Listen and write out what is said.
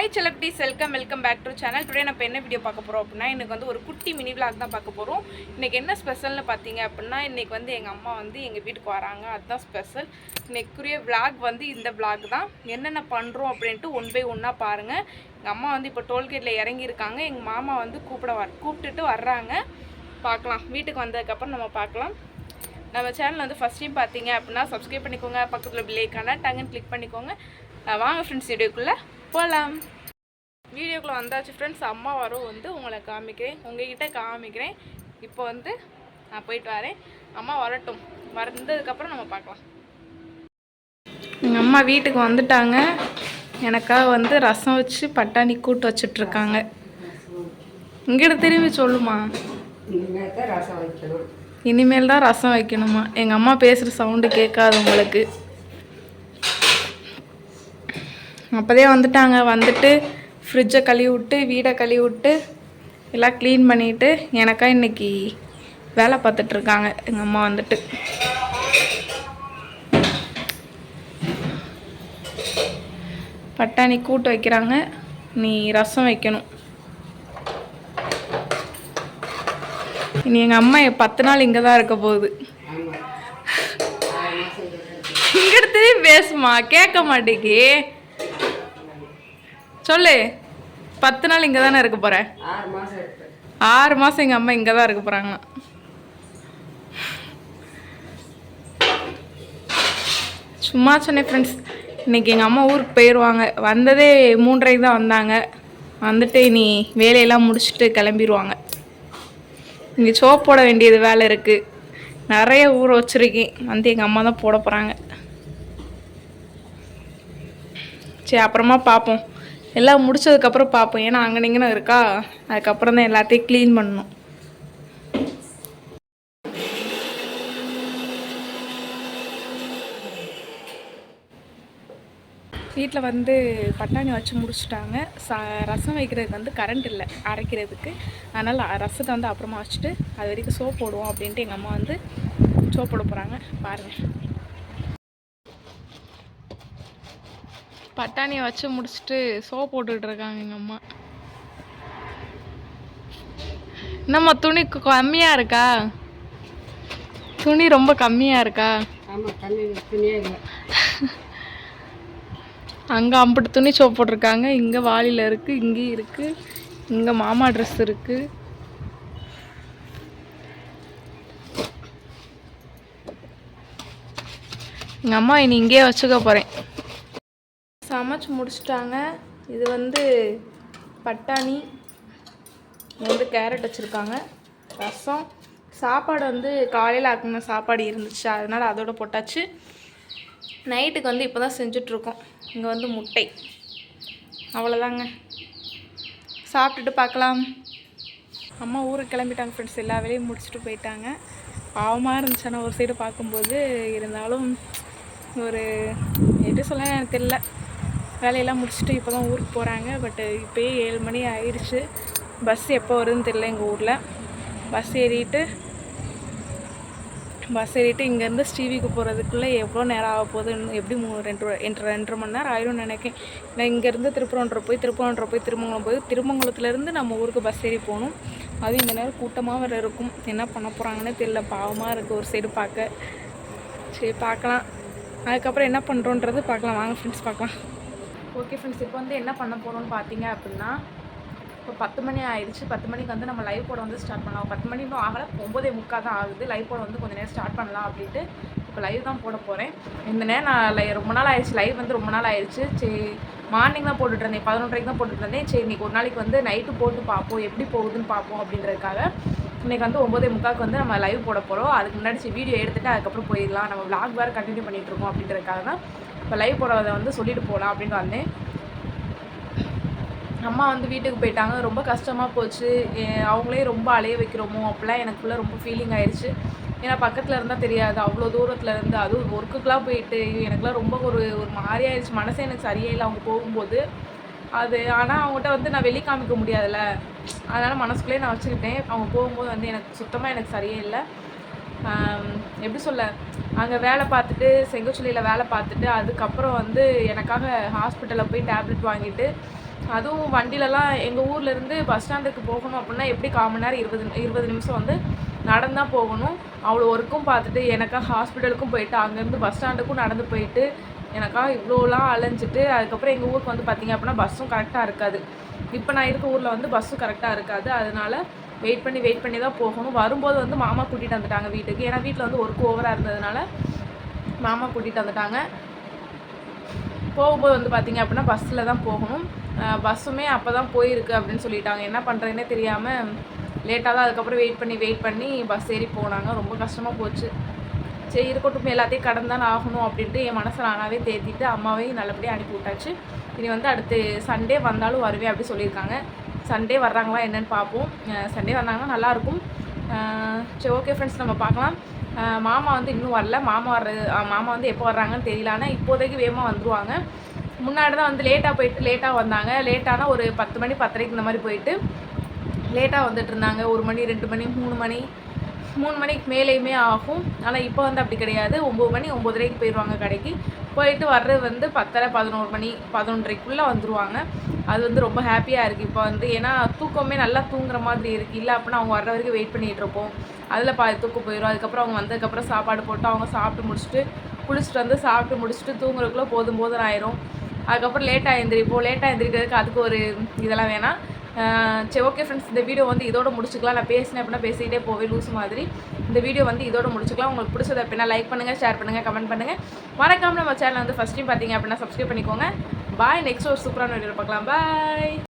Hi செலப்டிஸ் welcome welcome back to channel today நம்ம என்ன video பார்க்க போகிறோம் அப்படின்னா எனக்கு வந்து ஒரு குட்டி மினி விளாக் தான் பார்க்க போகிறோம் இன்றைக்கி என்ன ஸ்பெஷல்னு பார்த்தீங்க அப்படின்னா இன்றைக்கி வந்து எங்கள் அம்மா வந்து எங்கள் வீட்டுக்கு வராங்க. அதுதான் ஸ்பெஷல் இன்றைக்குரிய விளாக் வந்து இந்த விளாக் தான். என்னென்ன பண்ணுறோம் அப்படின்ட்டு ஒன் பை ஒன்னாக பாருங்கள் எங்கள் அம்மா வந்து இப்போ டோல்கேட்டில் இறங்கியிருக்காங்க. எங்கள் மாமா வந்து கூப்பிட வர கூப்பிட்டுட்டு வர்றாங்க. பார்க்கலாம். வீட்டுக்கு வந்ததுக்கப்புறம் நம்ம பார்க்கலாம். நம்ம சேனல் வந்து ஃபஸ்ட் டைம் பார்த்தீங்க அப்படின்னா சப்ஸ்கிரைப் பண்ணிக்கோங்க. பக்கத்தில் பில்லைக்கான டங்குன்னு கிளிக் பண்ணிக்கோங்க. வாங்க ஃப்ரெண்ட்ஸ் வீடியோக்குள்ளே போகலாம் வீடியோக்குள்ளே வந்தாச்சு ஃப்ரெண்ட்ஸ் அம்மா வரும் வந்து உங்களை காமிக்கிறேன். உங்ககிட்ட காமிக்கிறேன். இப்போ வந்து நான் போயிட்டு வரேன். அம்மா வரட்டும். வந்ததுக்கப்புறம் நம்ம பார்க்கலாம். எங்கள் அம்மா வீட்டுக்கு வந்துட்டாங்க. எனக்காக வந்து ரசம் வச்சு பட்டாணி கூட்டு வச்சுட்ருக்காங்க. இங்கிட்ட திரும்பி சொல்லுமா. ரசம் வைக்கணும். இனிமேல் தான் ரசம் வைக்கணுமா? எங்கள் அம்மா பேசுகிற சவுண்டு கேட்காது உங்களுக்கு. அப்போதே வந்துட்டாங்க. வந்துட்டு ஃப்ரிட்ஜை கழுவி விட்டு வீடை கழுவி விட்டு எல்லாம் க்ளீன் பண்ணிவிட்டு எனக்கா இன்னைக்கு வேலை பார்த்துட்ருக்காங்க எங்கள் அம்மா வந்துட்டு. பட்டாணி கூட்டு வைக்கிறாங்க. நீ ரசம் வைக்கணும். இனி எங்கள் அம்மா என் பத்து நாள் இங்கே தான் இருக்க போகுது. இங்கே பேசுமா கேட்க மாட்டேங்கி சொல்லு. பத்து நாள் இங்கே தானே இருக்க போகிற ஆறு மாதம் எங்கள் அம்மா இங்கே தான் இருக்க போகிறாங்களாம் சும்மா சொன்னேன் ஃப்ரெண்ட்ஸ் இன்னைக்கு எங்கள் அம்மா ஊருக்கு போயிடுவாங்க வந்ததே மூன்றரைக்கு தான் வந்தாங்க. வந்துட்டு இனி வேலையெல்லாம் முடிச்சுட்டு கிளம்பிடுவாங்க இங்கே சோப் போட வேண்டியது வேலை இருக்குது நிறைய ஊற வச்சுருக்கேன். வந்து எங்கள் அம்மா தான் போட போகிறாங்க சரி அப்புறமா பார்ப்போம் எல்லாம் முடிச்சதுக்கப்புறம் பார்ப்போம். ஏன்னா அங்கே நீங்கன்னு இருக்கா? அதுக்கப்புறம் தான் எல்லாத்தையும் க்ளீன் பண்ணணும். வீட்டில் வந்து பட்டாணி வச்சு முடிச்சிட்டாங்க. ச ரசம் வைக்கிறதுக்கு வந்து கரண்ட் இல்லை. அரைக்கிறதுக்கு. அதனால் ரசத்தை வந்து அப்புறமா வச்சுட்டு அது வரைக்கும் சோப் போடுவோம் அப்படின்ட்டு எங்கள் அம்மா வந்து சோப் போட போகிறாங்க பாருங்கள் பட்டாணியை வச்சு முடிச்சுட்டு சோப் போட்டுக்கிட்டு இருக்காங்க எங்கள் அம்மா. என்னம்மா துணி கம்மியாக இருக்கா? துணி ரொம்ப கம்மியாக இருக்கா? அங்கே அம்பிட்டு துணி சோப் போட்டிருக்காங்க. இங்கே வாளியில் இருக்குது இங்கேயும் இருக்குது இங்கே மாமா ட்ரெஸ் இருக்குது எங்கள் அம்மா இனி இங்கேயே வச்சுக்க போகிறேன் சமைச்சு முடிச்சிட்டாங்க. இது வந்து பட்டாணி வந்து கேரட் வச்சுருக்காங்க. ரசம் சாப்பாடு வந்து காலையில் ஆக்கின சாப்பாடு இருந்துச்சு. அதனால் அதோட போட்டாச்சு. நைட்டுக்கு வந்து இப்போ தான் செஞ்சிட்ருக்கோம். இங்கே வந்து முட்டை. அவ்வளோதாங்க சாப்பிட்டுட்டு பார்க்கலாம். அம்மா ஊருக்கு கிளம்பிட்டாங்க ஃப்ரெண்ட்ஸ் எல்லா வேலையும் முடிச்சுட்டு போயிட்டாங்க. பாவமாக இருந்துச்சு. ஆனால் ஒரு சைடு பார்க்கும்போது இருந்தாலும் ஒரு எப்படி சொல்ல எனக்கு தெரியல. வேலையெல்லாம் முடிச்சுட்டு இப்போ தான் ஊருக்கு போகிறாங்க பட்டு இப்போயே ஏழு மணி ஆயிடுச்சு பஸ் எப்போ வருதுன்னு தெரில எங்கள் ஊரில். பஸ் ஏறிட்டு பஸ் ஏறிட்டு இங்கேருந்து ஸ்ரீவிக்கு போகிறதுக்குள்ளே எவ்வளோ நேரம் ஆக போகுது? இன்னும் எப்படி மூ ரெண்டு ரெண்டு ரெண்டரை மணி நேரம் ஆயிரும் நினைக்கிறேன். நான் இங்கேருந்து திருப்பரங்குன்றம் போய் திருப்பரங்குன்றம் போய் திருமங்கலம் போய் திருமங்கலத்துலேருந்து நம்ம ஊருக்கு பஸ் ஏறி போகணும். அதுவும் இந்த நேரம் கூட்டமாக வேறு இருக்கும். என்ன பண்ண போகிறாங்கன்னு தெரியல. பாவமாக இருக்குது ஒரு சைடு பார்க்க. சரி பார்க்கலாம். அதுக்கப்புறம் என்ன பண்ணுறோன்றது பார்க்கலாம். வாங்க ஃப்ரெண்ட்ஸ் பார்க்கலாம். ஓகே ஃப்ரெண்ட்ஸ் இப்போ வந்து என்ன பண்ண போகிறோம்னு பார்த்தீங்க அப்படின்னா இப்போ பத்து மணி ஆயிடுச்சு. பத்து மணிக்கு வந்து நம்ம லைவ் போட வந்து ஸ்டார்ட் பண்ணலாம். பத்து மணி இன்னும் ஆகலை. ஒம்பதே முக்கால் தான் ஆகுது. லைவ் போட வந்து கொஞ்சம் நேரம் ஸ்டார்ட் பண்ணலாம் அப்படின்ட்டு இப்போ லைவ் தான் போட போகிறேன் இந்த நேரம் நான் லை ரொம்ப நாள் ஆயிடுச்சு. லைவ் வந்து ரொம்ப நாள் ஆயிடுச்சு. சரி மார்னிங் தான் போட்டுட்டு இருந்தேன். பதினொன்றரைக்கு தான் போட்டுட்டு இருந்தேன். சரி இன்னைக்கு ஒரு நாளைக்கு வந்து நைட்டு போட்டு பார்ப்போம் எப்படி போகுதுன்னு பார்ப்போம் அப்படின்றதுக்காக இன்னைக்கு வந்து ஒம்பதே முக்காக்கு வந்து நம்ம லைவ் போட போகிறோம் அதுக்கு முன்னாடி வீடியோ எடுத்துகிட்டு அதுக்கப்புறம் போயிடலாம். நம்ம விளாக் வேறு கண்டினியூ பண்ணிகிட்டு இருக்கோம் அப்படின்றதுக்காக தான் இப்போ லைவ் போடுறத வந்து சொல்லிட்டு போகலாம் அப்படின்னு வந்தேன். அம்மா வந்து வீட்டுக்கு போயிட்டாங்க. ரொம்ப கஷ்டமாக போச்சு. அவங்களே ரொம்ப அலைய வைக்கிறோமோ அப்படிலாம் எனக்குள்ளே ரொம்ப ஃபீலிங் ஆயிடுச்சு ஏன்னா பக்கத்தில் இருந்தால் தெரியாது. அவ்வளோ தூரத்தில் இருந்து அதுவும் ஒர்க்குக்கெலாம் போயிட்டு எனக்குலாம் ரொம்ப ஒரு ஒரு மாதிரி ஆயிடுச்சு மனசே எனக்கு சரியே இல்லை அவங்க போகும்போது அது. ஆனால் அவங்ககிட்ட வந்து நான் வெளி காமிக்க முடியாதுல்ல. அதனால் மனசுக்குள்ளேயே நான் வச்சுக்கிட்டேன். அவங்க போகும்போது வந்து எனக்கு சுத்தமாக எனக்கு சரியே இல்லை. எப்படி சொல்ல? அங்கே வேலை பார்த்துட்டு செங்கச்சொல்லியில் வேலை பார்த்துட்டு அதுக்கப்புறம் வந்து எனக்காக ஹாஸ்பிட்டலில் போய் டேப்லெட் வாங்கிட்டு அதுவும் வண்டியிலலாம் எங்கள் ஊர்லேருந்து பஸ் ஸ்டாண்டுக்கு போகணும் அப்படின்னா எப்படி கால் மணி நேரம் இருபது இருபது நிமிஷம் வந்து நடந்தால் போகணும். அவ்வளோ ஒர்க்கும் பார்த்துட்டு எனக்காக ஹாஸ்பிட்டலுக்கும் போயிட்டு அங்கேருந்து பஸ் ஸ்டாண்டுக்கும் நடந்து போயிட்டு எனக்காக இவ்வளோலாம் அலைஞ்சிட்டு அதுக்கப்புறம் எங்கள் ஊருக்கு வந்து பார்த்தீங்க அப்படின்னா பஸ்ஸும் கரெக்டாக இருக்காது. இப்போ நான் இருக்க ஊரில் வந்து பஸ்ஸும் கரெக்டாக இருக்காது. அதனால் வெயிட் பண்ணி வெயிட் பண்ணி தான் போகணும். வரும்போது வந்து மாமா கூட்டிகிட்டு வந்துட்டாங்க வீட்டுக்கு. ஏன்னா வீட்டில் வந்து ஒர்க் ஓவராக இருந்ததுனால மாமா கூட்டிகிட்டு வந்துட்டாங்க. போகும்போது வந்து பார்த்தீங்க அப்படின்னா பஸ்ஸில் தான் போகணும். பஸ்ஸுமே அப்போ தான் போயிருக்கு அப்படின்னு சொல்லிட்டாங்க. என்ன பண்ணுறதுனே தெரியாமல் லேட்டாக தான் அதுக்கப்புறம் வெயிட் பண்ணி வெயிட் பண்ணி பஸ் ஏறி போனாங்க. ரொம்ப கஷ்டமாக போச்சு. சரி இருக்கட்டும் எல்லாத்தையும் கடந்து தான் ஆகணும் அப்படின்ட்டு என் மனசை நானாகவே தேத்திட்டு அம்மாவையும் நல்லபடியாக அனுப்பி விட்டாச்சு. இனி வந்து அடுத்து சண்டே வந்தாலும் வருவேன் அப்படி சொல்லியிருக்காங்க. சண்டே வர்றாங்களா என்னன்னு பார்ப்போம். சண்டே வந்தாங்கன்னா நல்லாயிருக்கும். சரி ஓகே ஃப்ரெண்ட்ஸ் நம்ம பார்க்கலாம். மாமா வந்து இன்னும் வரல. மாமா வர்றது மாமா வந்து எப்போ வர்றாங்கன்னு தெரியல. ஆனால் இப்போதைக்கு வேகமாக வந்துருவாங்க. முன்னாடி தான் வந்து லேட்டாக போயிட்டு லேட்டாக வந்தாங்க. லேட்டானா ஒரு பத்து மணி பத்தரைக்கு இந்த மாதிரி போயிட்டு லேட்டாக வந்துட்டு இருந்தாங்க. ஒரு மணி ரெண்டு மணி மூணு மணி. மூணு மணிக்கு மேலேயுமே ஆகும். ஆனால் இப்போ வந்து அப்படி கிடையாது. ஒம்பது மணி ஒம்பதரைக்கு போயிடுவாங்க கடைக்கு. போயிட்டு வர்றது வந்து பத்தரை பதினோரு மணி பதினொன்றரைக்குள்ளே வந்துடுவாங்க அது வந்து ரொம்ப ஹாப்பியாக இருக்குது இப்போ வந்து ஏன்னா தூக்கமே நல்லா தூங்குற மாதிரி இருக்குது இல்லை அப்படின்னா அவங்க வர்ற வரைக்கும் வெயிட் பண்ணிகிட்டு இருப்போம். அதில் பா தூக்கம் போயிடும் அதுக்கப்புறம் அவங்க வந்ததுக்கப்புறம் சாப்பாடு போட்டு அவங்க சாப்பிட்டு முடிச்சுட்டு குளிச்சுட்டு வந்து சாப்பிட்டு முடிச்சுட்டு தூங்குறதுக்குள்ளே போதும் போதும் ஆயிரும். அதுக்கப்புறம் லேட்டாக எழுந்திரிப்போம் லேட்டாக எழுந்திரிக்கிறதுக்கு அதுக்கு ஒரு இதெல்லாம் வேணாம். சரி ஓகே ஃப்ரெண்ட்ஸ் இந்த வீடியோ வந்து இதோட முடிச்சுக்கலாம். நான் பேசினேன் அப்படின்னா பேசிக்கிட்டே போவே லூஸ் மாதிரி. இந்த வீடியோ வந்து இதோட முடிச்சுக்கலாம். உங்களுக்கு பிடிச்சது அப்படின்னா லைக் பண்ணுங்கள் ஷேர் பண்ணுங்கள் கமெண்ட் பண்ணுங்கள் மறக்காமல் நம்ம சேனல் வந்து ஃபஸ்ட் டைம் பார்த்தீங்க அப்படின்னா சப்ஸ்கிரைப் பண்ணிக்கோங்க. பாய் நெக்ஸ்ட் ஒரு சூப்பரான வீடியோ பார்க்கலாம். பாய்